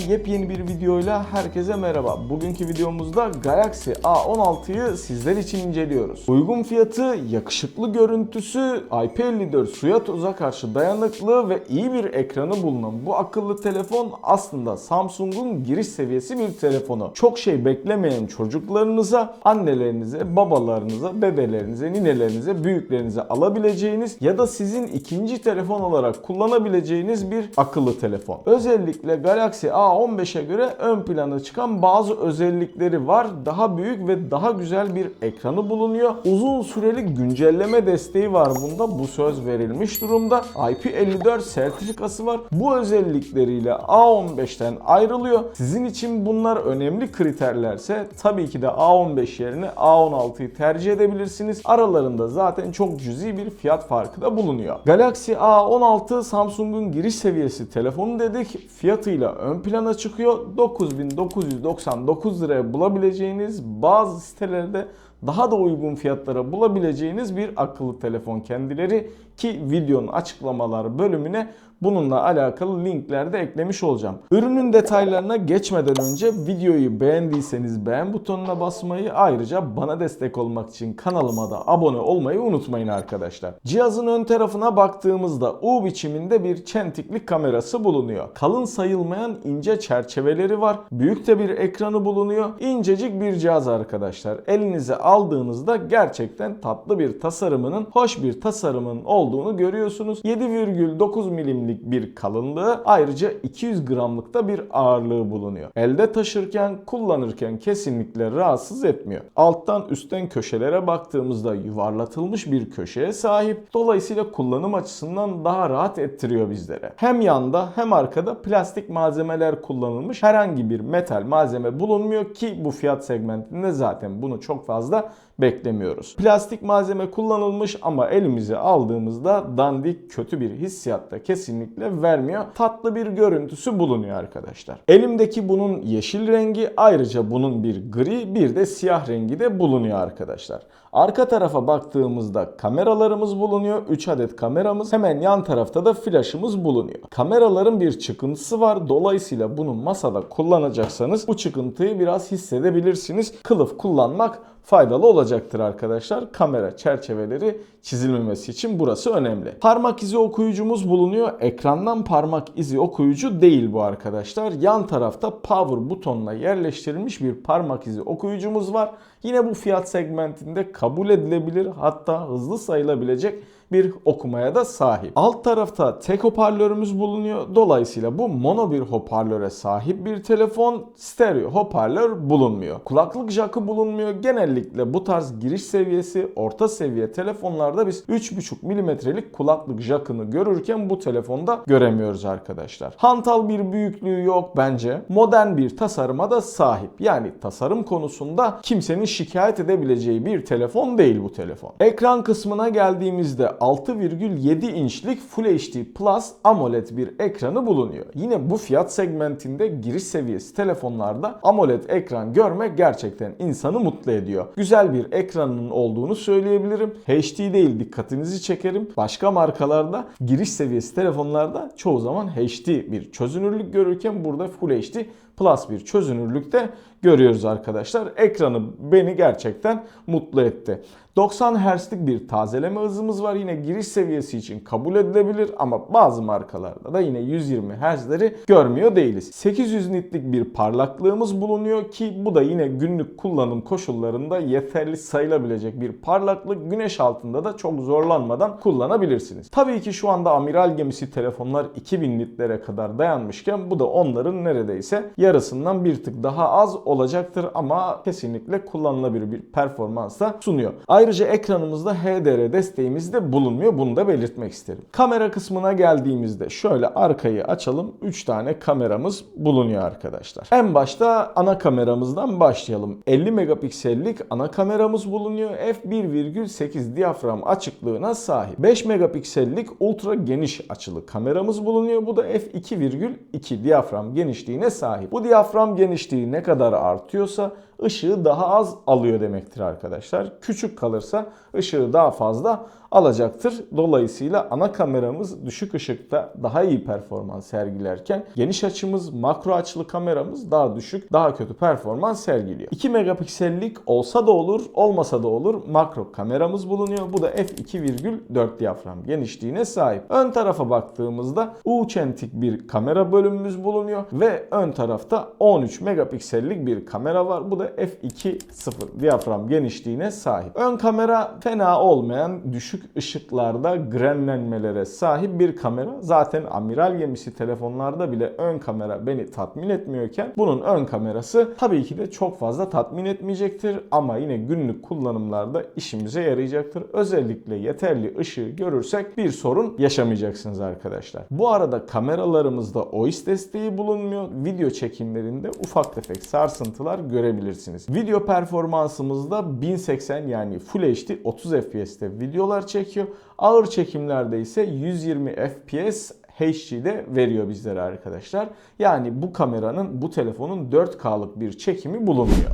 Yepyeni bir videoyla herkese merhaba. Bugünkü videomuzda Galaxy A16'yı sizler için inceliyoruz. Uygun fiyatı, yakışıklı görüntüsü, IP54 suya toza karşı dayanıklı ve iyi bir ekranı bulunan bu akıllı telefon aslında Samsung'un giriş seviyesi bir telefonu. Çok şey beklemeyen çocuklarınıza, annelerinize, babalarınıza, dedelerinize, ninelerinize, büyüklerinize alabileceğiniz ya da sizin ikinci telefon olarak kullanabileceğiniz bir akıllı telefon. Özellikle Galaxy A15'e göre ön plana çıkan bazı özellikleri var. Daha büyük ve daha güzel bir ekranı bulunuyor. Uzun süreli güncelleme desteği var bunda. Bu söz verilmiş durumda. IP54 sertifikası var. Bu özellikleriyle A15'ten ayrılıyor. Sizin için bunlar önemli kriterlerse tabii ki de A15 yerine A16'yı tercih edebilirsiniz. Aralarında zaten çok cüzi bir fiyat farkı da bulunuyor. Galaxy A16 Samsung'un giriş seviyesi telefonu dedik. Fiyatıyla ön plana çıkıyor. 9999 liraya bulabileceğiniz bazı sitelerde daha da uygun fiyatlara bulabileceğiniz bir akıllı telefon kendileri ki videonun açıklamalar bölümüne bununla alakalı linkler de eklemiş olacağım. Ürünün detaylarına geçmeden önce videoyu beğendiyseniz beğen butonuna basmayı ayrıca bana destek olmak için kanalıma da abone olmayı unutmayın arkadaşlar. Cihazın ön tarafına baktığımızda U biçiminde bir çentikli kamerası bulunuyor. Kalın sayılmayan ince çerçeveleri var. Büyük de bir ekranı bulunuyor. İncecik bir cihaz arkadaşlar. Elinize aldığınızda gerçekten tatlı bir tasarımının, hoş bir tasarımın olduğunu görüyorsunuz. 7,9 milimlik bir kalınlığı ayrıca 200 gramlık da bir ağırlığı bulunuyor. Elde taşırken, kullanırken kesinlikle rahatsız etmiyor. Alttan üstten köşelere baktığımızda yuvarlatılmış bir köşeye sahip. Dolayısıyla kullanım açısından daha rahat ettiriyor bizlere. Hem yanda hem arkada plastik malzemeler kullanılmış. Herhangi bir metal malzeme bulunmuyor ki bu fiyat segmentinde zaten bunu çok fazla beklemiyoruz. Plastik malzeme kullanılmış ama elimize aldığımızda dandik kötü bir hissiyat da kesinlikle vermiyor. Tatlı bir görüntüsü bulunuyor arkadaşlar. Elimdeki bunun yeşil rengi ayrıca bunun bir gri bir de siyah rengi de bulunuyor arkadaşlar. Arka tarafa baktığımızda kameralarımız bulunuyor. 3 adet kameramız. Hemen yan tarafta da flaşımız bulunuyor. Kameraların bir çıkıntısı var. Dolayısıyla bunu masada kullanacaksanız bu çıkıntıyı biraz hissedebilirsiniz. Kılıf kullanmak faydalı olacaktır arkadaşlar. Kamera çerçeveleri çizilmemesi için burası önemli. Parmak izi okuyucumuz bulunuyor. Ekrandan parmak izi okuyucu değil bu arkadaşlar. Yan tarafta power butonuna yerleştirilmiş bir parmak izi okuyucumuz var. Yine bu fiyat segmentinde kabul edilebilir hatta hızlı sayılabilecek bir okumaya da sahip. Alt tarafta tek hoparlörümüz bulunuyor. Dolayısıyla bu mono bir hoparlöre sahip bir telefon. Stereo hoparlör bulunmuyor. Kulaklık jackı bulunmuyor. Genellikle bu tarz giriş seviyesi orta seviye telefonlarda biz 3.5 milimetrelik kulaklık jackını görürken bu telefonda göremiyoruz arkadaşlar. Hantal bir büyüklüğü yok bence. Modern bir tasarıma da sahip. Yani tasarım konusunda kimsenin şikayet edebileceği bir telefon değil bu telefon. Ekran kısmına geldiğimizde 6,7 inçlik Full HD Plus AMOLED bir ekranı bulunuyor. Yine bu fiyat segmentinde giriş seviyesi telefonlarda AMOLED ekran görmek gerçekten insanı mutlu ediyor. Güzel bir ekranının olduğunu söyleyebilirim. HD değil dikkatinizi çekerim. Başka markalarda giriş seviyesi telefonlarda çoğu zaman HD bir çözünürlük görürken burada Full HD Plus bir çözünürlükte görüyoruz arkadaşlar. Ekranı beni gerçekten mutlu etti. 90 Hz'lik bir tazeleme hızımız var. Yine giriş seviyesi için kabul edilebilir ama bazı markalarda da yine 120 Hz'leri görmüyor değiliz. 800 nitlik bir parlaklığımız bulunuyor ki bu da yine günlük kullanım koşullarında yeterli sayılabilecek bir parlaklık. Güneş altında da çok zorlanmadan kullanabilirsiniz. Tabii ki şu anda amiral gemisi telefonlar 2000 nitlere kadar dayanmışken bu da onların neredeyse yarısından bir tık daha az olacaktır ama kesinlikle kullanılabilir bir performans da sunuyor. Ayrıca ekranımızda HDR desteğimiz de bulunmuyor. Bunu da belirtmek isterim. Kamera kısmına geldiğimizde şöyle arkayı açalım. 3 tane kameramız bulunuyor arkadaşlar. En başta ana kameramızdan başlayalım. 50 megapiksellik ana kameramız bulunuyor. f1,8 diyafram açıklığına sahip. 5 megapiksellik ultra geniş açılı kameramız bulunuyor. Bu da f2,2 diyafram genişliğine sahip. Bu diyafram genişliği ne kadar artıyorsa ışığı daha az alıyor demektir arkadaşlar. Küçük kalırsa ışığı daha fazla alacaktır. Dolayısıyla ana kameramız düşük ışıkta daha iyi performans sergilerken geniş açımız makro açılı kameramız daha düşük, daha kötü performans sergiliyor. 2 megapiksellik olsa da olur, olmasa da olur makro kameramız bulunuyor. Bu da f2,4 diyafram genişliğine sahip. Ön tarafa baktığımızda U-çentik bir kamera bölümümüz bulunuyor ve ön tarafta 13 megapiksellik bir kamera var. Bu da f2.0 diyafram genişliğine sahip. Ön kamera fena olmayan düşük ışıklarda grenlenmelere sahip bir kamera. Zaten amiral gemisi telefonlarda bile ön kamera beni tatmin etmiyorken bunun ön kamerası tabii ki de çok fazla tatmin etmeyecektir ama yine günlük kullanımlarda işimize yarayacaktır. Özellikle yeterli ışığı görürsek bir sorun yaşamayacaksınız arkadaşlar. Bu arada kameralarımızda OIS desteği bulunmuyor. Video çekimlerinde ufak tefek sarsıntılar görebilirsiniz. Video performansımızda 1080 yani Full HD 30 FPS'te videolar çekiyor. Ağır çekimlerde ise 120 FPS HD'de veriyor bizlere arkadaşlar. Yani bu kameranın, bu telefonun 4K'lık bir çekimi bulunmuyor.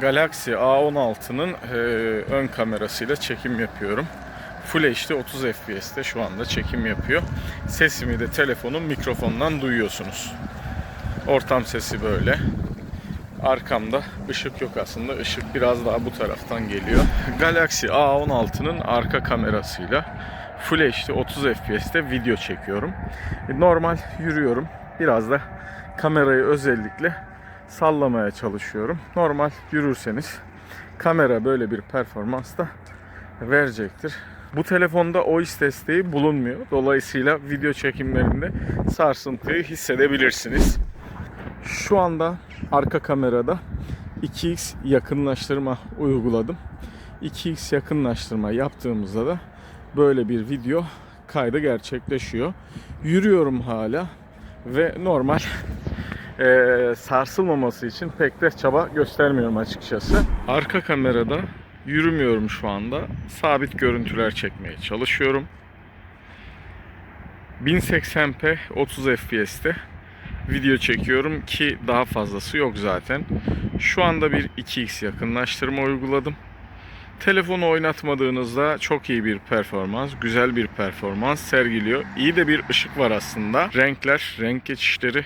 Galaxy A16'nın e, ön kamerasıyla çekim yapıyorum. Full HD 30 FPS'te şu anda çekim yapıyor. Sesimi de telefonun mikrofonundan duyuyorsunuz. Ortam sesi böyle. Arkamda ışık yok aslında. Işık biraz daha bu taraftan geliyor. Galaxy A16'nın arka kamerasıyla Full HD 30 FPS'te video çekiyorum. Normal yürüyorum. Biraz da kamerayı özellikle sallamaya çalışıyorum. Normal yürürseniz kamera böyle bir performans da verecektir. Bu telefonda OIS desteği bulunmuyor. Dolayısıyla video çekimlerinde sarsıntıyı hissedebilirsiniz. Şu anda arka kamerada 2x yakınlaştırma uyguladım. 2x yakınlaştırma yaptığımızda da böyle bir video kaydı gerçekleşiyor. Yürüyorum hala ve normal eee, sarsılmaması için pek de çaba göstermiyorum açıkçası. Arka kamerada yürümüyorum şu anda. Sabit görüntüler çekmeye çalışıyorum. 1080p 30 FPS'te video çekiyorum ki daha fazlası yok zaten. Şu anda bir 2x yakınlaştırma uyguladım. Telefonu oynatmadığınızda çok iyi bir performans, güzel bir performans sergiliyor. İyi de bir ışık var aslında. Renkler, renk geçişleri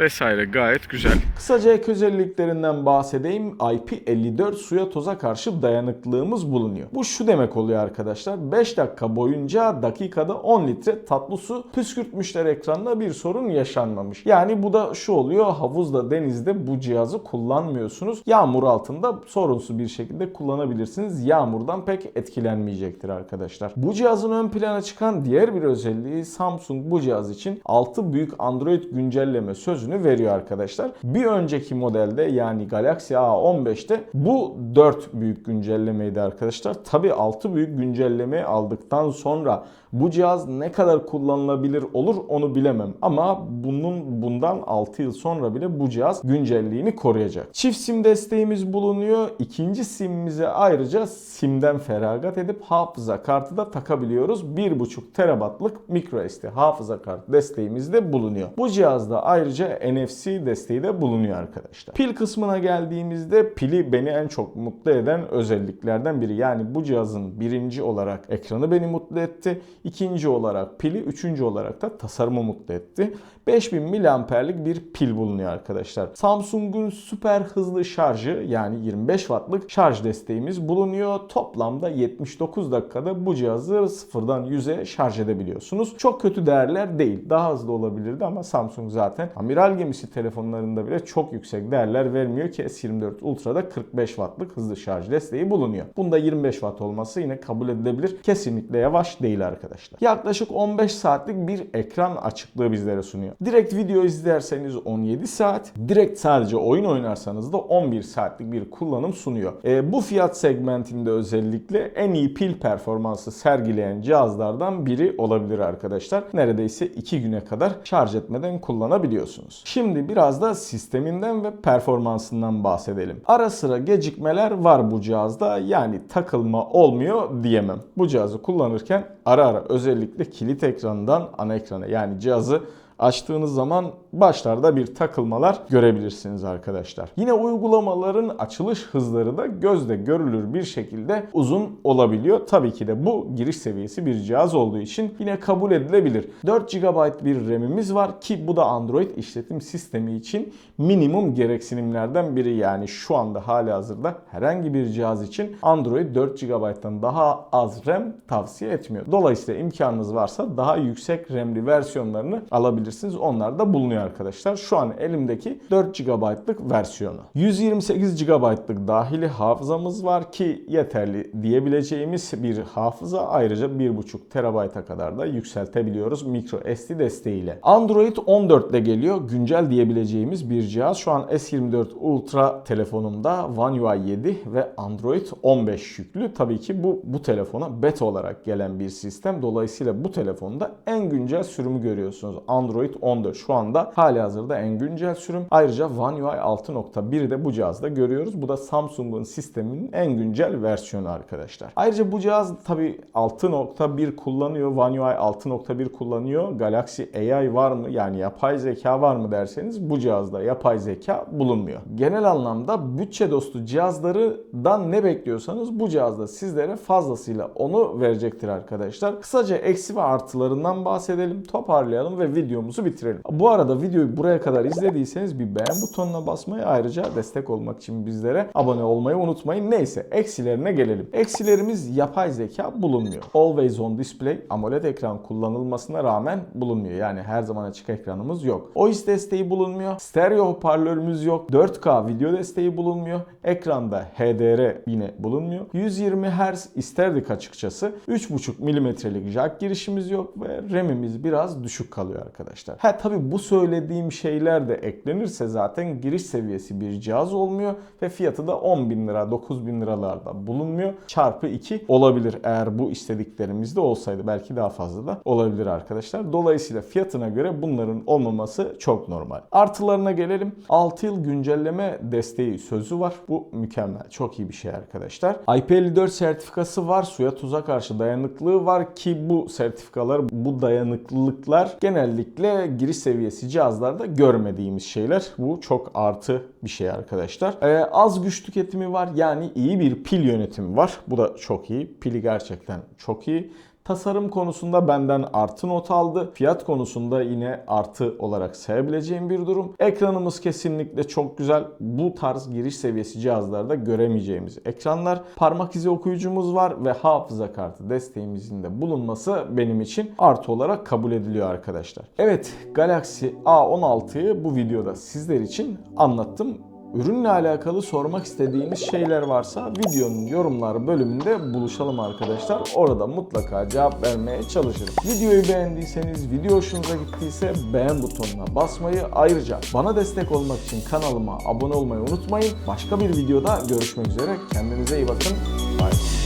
vesaire gayet güzel. Kısaca ek özelliklerinden bahsedeyim. IP54 suya toza karşı dayanıklılığımız bulunuyor. Bu şu demek oluyor arkadaşlar. 5 dakika boyunca dakikada 10 litre tatlı su püskürtmüşler ekranla bir sorun yaşanmamış. Yani bu da şu oluyor. Havuzda, denizde bu cihazı kullanmıyorsunuz. Yağmur altında sorunsuz bir şekilde kullanabilirsiniz. Yağmurdan pek etkilenmeyecektir arkadaşlar. Bu cihazın ön plana çıkan diğer bir özelliği Samsung bu cihaz için 6 büyük Android güncelleme sözünü veriyor arkadaşlar. Bir önceki modelde yani Galaxy A15'te bu 4 büyük güncellemeydi arkadaşlar. Tabi 6 büyük güncelleme aldıktan sonra bu cihaz ne kadar kullanılabilir olur onu bilemem. Ama bunun bundan 6 yıl sonra bile bu cihaz güncelliğini koruyacak. Çift sim desteğimiz bulunuyor. İkinci simimize ayrıca simden feragat edip hafıza kartı da takabiliyoruz. 1.5 terabaytlık microSD hafıza kartı desteğimiz de bulunuyor. Bu cihazda ayrıca NFC desteği de bulunuyor arkadaşlar. Pil kısmına geldiğimizde pili beni en çok mutlu eden özelliklerden biri. Yani bu cihazın birinci olarak ekranı beni mutlu etti. İkinci olarak pili, üçüncü olarak da tasarımı mutlu etti. 5000 miliamperlik bir pil bulunuyor arkadaşlar. Samsung'un süper hızlı şarjı yani 25 wattlık şarj desteğimiz bulunuyor. Toplamda 79 dakikada bu cihazı sıfırdan 100'e şarj edebiliyorsunuz. Çok kötü değerler değil. Daha hızlı olabilirdi ama Samsung zaten amiral gemisi telefonlarında bile çok yüksek değerler vermiyor ki S24 Ultra'da 45 wattlık hızlı şarj desteği bulunuyor. Bunda 25 watt olması yine kabul edilebilir. Kesinlikle yavaş değil arkadaşlar. Yaklaşık 15 saatlik bir ekran açıklığı bizlere sunuyor. Direkt video izlerseniz 17 saat, direkt sadece oyun oynarsanız da 11 saatlik bir kullanım sunuyor. E, bu fiyat segmentinde özellikle en iyi pil performansı sergileyen cihazlardan biri olabilir arkadaşlar. Neredeyse 2 güne kadar şarj etmeden kullanabiliyorsunuz. Şimdi biraz da sisteminden ve performansından bahsedelim. Ara sıra gecikmeler var bu cihazda yani takılma olmuyor diyemem. Bu cihazı kullanırken ara ara özellikle kilit ekranından ana ekrana yani cihazı açtığınız zaman başlarda bir takılmalar görebilirsiniz arkadaşlar. Yine uygulamaların açılış hızları da gözle görülür bir şekilde uzun olabiliyor. Tabii ki de bu giriş seviyesi bir cihaz olduğu için yine kabul edilebilir. 4 GB bir RAM'imiz var ki bu da Android işletim sistemi için minimum gereksinimlerden biri. Yani şu anda hali hazırda herhangi bir cihaz için Android 4 GB'dan daha az RAM tavsiye etmiyor. Dolayısıyla imkanınız varsa daha yüksek RAM'li versiyonlarını alabilirsiniz. Onlar da bulunuyor arkadaşlar. Şu an elimdeki 4 GB'lık versiyonu. 128 GB'lık dahili hafızamız var ki yeterli diyebileceğimiz bir hafıza. Ayrıca 1.5 TB'a kadar da yükseltebiliyoruz micro SD desteğiyle. Android 14 ile geliyor. Güncel diyebileceğimiz bir cihaz. Şu an S24 Ultra telefonumda One UI 7 ve Android 15 yüklü. Tabii ki bu bu telefona beta olarak gelen bir sistem. Dolayısıyla bu telefonda en güncel sürümü görüyorsunuz. Android 14 şu anda hali hazırda en güncel sürüm. Ayrıca One UI 6.1'i de bu cihazda görüyoruz. Bu da Samsung'un sisteminin en güncel versiyonu arkadaşlar. Ayrıca bu cihaz tabii 6.1 kullanıyor. One UI 6.1 kullanıyor. Galaxy AI var mı? Yani yapay zeka var mı derseniz bu cihazda yapay zeka bulunmuyor. Genel anlamda bütçe dostu cihazlardan ne bekliyorsanız bu cihazda sizlere fazlasıyla onu verecektir arkadaşlar. Kısaca eksi ve artılarından bahsedelim, toparlayalım ve videomuzu bitirelim. Bu arada videoyu buraya kadar izlediyseniz bir beğen butonuna basmayı ayrıca destek olmak için bizlere abone olmayı unutmayın. Neyse eksilerine gelelim. Eksilerimiz yapay zeka bulunmuyor. Always on display AMOLED ekran kullanılmasına rağmen bulunmuyor. Yani her zaman açık ekranımız yok. OIS desteği bulunmuyor. Stereo hoparlörümüz yok. 4K video desteği bulunmuyor. Ekranda HDR yine bulunmuyor. 120 Hz isterdik açıkçası. 3.5 milimetrelik jack girişimiz yok ve RAM'imiz biraz düşük kalıyor arkadaşlar. Ha tabi bu söylediğim şeyler de eklenirse zaten giriş seviyesi bir cihaz olmuyor ve fiyatı da 10 bin lira 9 bin liralarda bulunmuyor. Çarpı 2 olabilir eğer bu istediklerimizde olsaydı belki daha fazla da olabilir arkadaşlar. Dolayısıyla fiyatına göre bunların olmaması çok normal. Artılarına gelelim. 6 yıl güncelleme desteği sözü var. Bu mükemmel. Çok iyi bir şey arkadaşlar. IP54 sertifikası var. Suya tuza karşı dayanıklılığı var ki bu sertifikalar, bu dayanıklılıklar genellikle giriş seviyesi cihazlarda görmediğimiz şeyler. Bu çok artı bir şey arkadaşlar. Ee, az güç tüketimi var. Yani iyi bir pil yönetimi var. Bu da çok iyi. Pili gerçekten çok iyi. Tasarım konusunda benden artı not aldı. Fiyat konusunda yine artı olarak sayabileceğim bir durum. Ekranımız kesinlikle çok güzel. Bu tarz giriş seviyesi cihazlarda göremeyeceğimiz ekranlar. Parmak izi okuyucumuz var ve hafıza kartı desteğimizin de bulunması benim için artı olarak kabul ediliyor arkadaşlar. Evet Galaxy A16'yı bu videoda sizler için anlattım. Ürünle alakalı sormak istediğiniz şeyler varsa videonun yorumlar bölümünde buluşalım arkadaşlar. Orada mutlaka cevap vermeye çalışırım. Videoyu beğendiyseniz, video hoşunuza gittiyse beğen butonuna basmayı ayrıca bana destek olmak için kanalıma abone olmayı unutmayın. Başka bir videoda görüşmek üzere. Kendinize iyi bakın. Bye.